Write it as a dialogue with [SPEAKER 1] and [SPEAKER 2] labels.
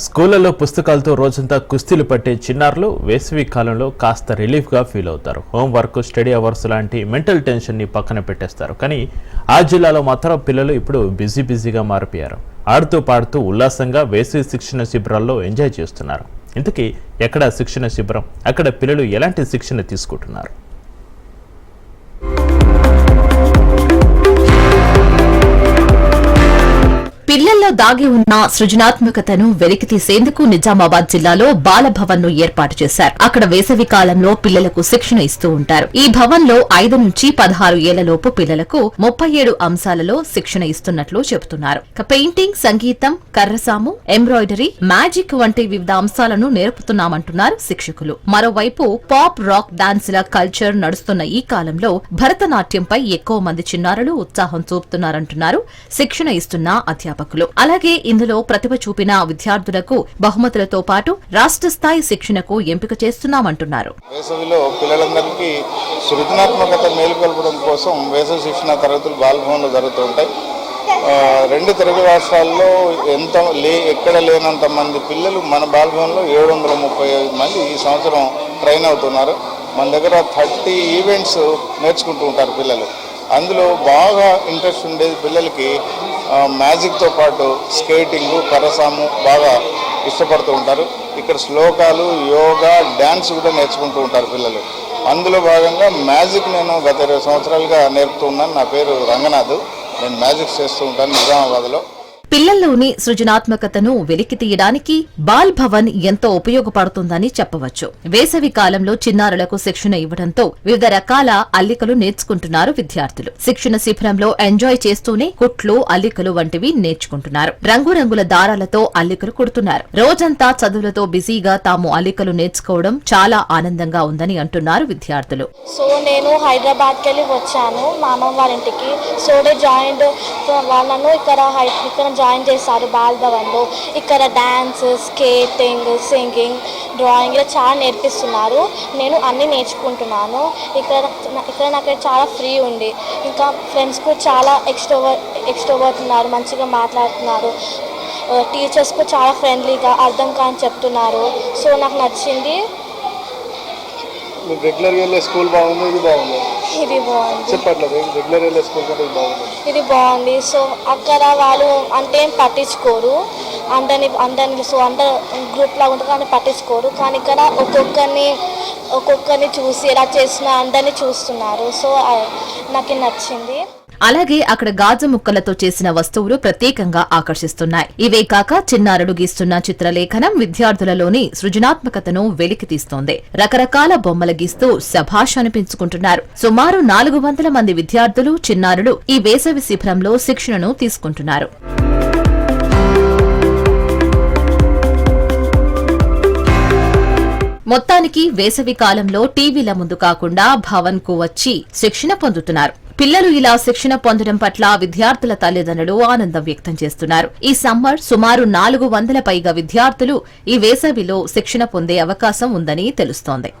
[SPEAKER 1] స్కూళ్ళలో పుస్తకాలతో రోజంతా కుస్తీలు పట్టే చిన్నారులు వేసవి కాలంలో కాస్త రిలీఫ్గా ఫీల్ అవుతారు. హోంవర్క్ స్టడీ అవర్స్ లాంటి మెంటల్ టెన్షన్ని పక్కన పెట్టేస్తారు. కానీ ఆ జిల్లాలో మాత్రం పిల్లలు ఇప్పుడు బిజీ బిజీగా మారిపోయారు. ఆడుతూ పాడుతూ ఉల్లాసంగా వేసవి శిక్షణ శిబిరాల్లో ఎంజాయ్ చేస్తున్నారు. ఇంతకీ ఎక్కడ శిక్షణ శిబిరం? అక్కడ పిల్లలు ఎలాంటి శిక్షణ తీసుకుంటున్నారు?
[SPEAKER 2] దాగి ఉన్న సృజనాత్మకతను వెలికి తీసేందుకు నిజామాబాద్ జిల్లాలో బాలభవన్ను ఏర్పాటు చేశారు. అక్కడ వేసవి కాలంలో పిల్లలకు శిక్షణ ఇస్తూ ఉంటారు. ఈ భవన్లో ఐదు నుంచి పదహారు ఏళ్ళలోపు పిల్లలకు ముప్పై ఏడు అంశాలలో శిక్షణ ఇస్తున్నట్లు చెబుతున్నారు. పెయింటింగ్ సంగీతం కర్రసాము ఎంబ్రాయిడరీ మ్యాజిక్ వంటి వివిధ అంశాలను నేర్పుతున్నామంటున్నారు శిక్షకులు. మరోవైపు పాప్ రాక్ డాన్సుల కల్చర్ నడుస్తున్న ఈ కాలంలో భరతనాట్యంపై ఎక్కువ మంది చిన్నారులు ఉత్సాహం చూపుతున్నారంటున్నారు శిక్షణ ఇస్తున్న అధ్యాపకులు. అలాగే ఇందులో ప్రతిభ చూపిన విద్యార్థులకు బహుమతులతో పాటు రాష్ట్ర స్థాయి శిక్షణకు ఎంపిక చేస్తున్నామంటున్నారు.
[SPEAKER 3] వేసవిలో పిల్లలందరికీ సృజనాత్మకత మేలుకొల్పడం కోసం వేసవి శిక్షణ తరగతులు బాలభవన్లో జరుగుతూ ఉంటాయి. రెండు తెలుగు రాష్ట్రాల్లో ఎంత లే ఎక్కడ లేనంత మంది పిల్లలు మన బాలభవన్లో ఏడు వందల ముప్పై ఐదు మంది ఈ సంవత్సరం ట్రైన్ అవుతున్నారు. మన దగ్గర థర్టీ ఈవెంట్స్ నేర్చుకుంటూ ఉంటారు పిల్లలు. అందులో బాగా ఇంట్రెస్ట్ ఉండేది పిల్లలకి మ్యాజిక్తో పాటు స్కేటింగ్ కరసాము బాగా ఇష్టపడుతూ ఉంటారు. ఇక్కడ శ్లోకాలు యోగా డ్యాన్స్ కూడా నేర్చుకుంటూ ఉంటారు పిల్లలు. అందులో భాగంగా మ్యాజిక్ నేను గత ఇరవై సంవత్సరాలుగా నేర్పుతూ ఉన్నాను. నా పేరు రంగనాథ్. నేను మ్యాజిక్ చేస్తూ ఉంటాను నిజామాబాద్లో.
[SPEAKER 2] పిల్లల్లోని సృజనాత్మకతను వెలికి తీయడానికి బాల్ భవన్ ఎంతో ఉపయోగపడుతుందని చెప్పవచ్చు. వేసవి కాలంలో చిన్నారులకు శిక్షణ ఇవ్వడంతో వివిధ రకాల అల్లికలు నేర్చుకుంటున్నారు విద్యార్థులు. శిక్షణ శిబిరంలో ఎంజాయ్ చేస్తూనే కుట్లు అల్లికలు వంటివి నేర్చుకుంటున్నారు. రంగురంగుల దారాలతో అల్లికలు కుడుతున్నారు. రోజంతా చదువులతో బిజీగా తాము అల్లికలు నేర్చుకోవడం చాలా ఆనందంగా ఉందని అంటున్నారు విద్యార్థులు.
[SPEAKER 4] సో నేను హైదరాబాద్ వచ్చాను. మా అమ్మ వాళ్ళ ఇంటికి. సో జాయింట్ వాళ్ళను ఇక్కడ ఇక్కడ జాయిన్ చేశారు బాల్భవన్లో ఇక్కడ డ్యాన్స్ స్కేటింగ్ సింగింగ్ డ్రాయింగ్ ఇలా చాలా నేర్పిస్తున్నారు. నేను అన్నీ నేర్చుకుంటున్నాను. ఇక్కడ ఇక్కడ నాకు చాలా ఫ్రీ ఉంది. ఇంకా ఫ్రెండ్స్ కూడా చాలా ఎక్స్ట్రోవర్ ఎక్స్ట్రోవర్ట్ ఉన్నారు మంచిగా మాట్లాడుతున్నారు. టీచర్స్ కూడా చాలా ఫ్రెండ్లీగా అర్థం కాని చెప్తున్నారు. సో నాకు నచ్చింది.
[SPEAKER 3] రెగ్యులర్గా వెళ్ళే స్కూల్ బాగుంది? ఇది బాగుంది?
[SPEAKER 4] ఇది బాగుంది.
[SPEAKER 3] రెగ్యులర్ వెళ్ళే స్కూల్ కంటే ఇది బాగుంది.
[SPEAKER 4] ఇది బాగుంది. సో అక్కడ వాళ్ళు అంటే ఏం పట్టించుకోరు. అందరిని అందరిని సో అందరు గ్రూప్ లాగా ఉంటుంది కానీ పట్టించుకోరు. కానీ ఇక్కడ ఒక్కొక్కరిని ఒక్కొక్కరిని చూసి ఎలా చేసినా అందరినీ చూస్తున్నారు. సో నాకు నచ్చింది.
[SPEAKER 2] అలాగే అక్కడ గాజు ముక్కలతో చేసిన వస్తువులు ప్రత్యేకంగా ఆకర్షిస్తున్నాయి. ఇవే కాక చిన్నారులు గీస్తున్న చిత్రలేఖనం విద్యార్థులలోని సృజనాత్మకతను వెలికి తీస్తోంది. రకరకాల బొమ్మలు గీస్తూ శభాష్ అనిపించుకుంటున్నారు. సుమారు నాలుగు వందల మంది విద్యార్థులు చిన్నారులు ఈ వేసవి శిబిరంలో శిక్షణను తీసుకుంటున్నారు. మొత్తానికి వేసవి కాలంలో టీవీల ముందు కాకుండా భవన్కు వచ్చి శిక్షణ పొందుతున్నారు. పిల్లలు ఇలా శిక్షణ పొందడం పట్ల విద్యార్థుల తల్లిదండ్రులు ఆనందం వ్యక్తం చేస్తున్నారు. ఈ సమ్మర్ సుమారు నాలుగు వందల పైగా విద్యార్థులు ఈ వేసవిలో శిక్షణ పొందే అవకాశం ఉందని తెలుస్తోంది.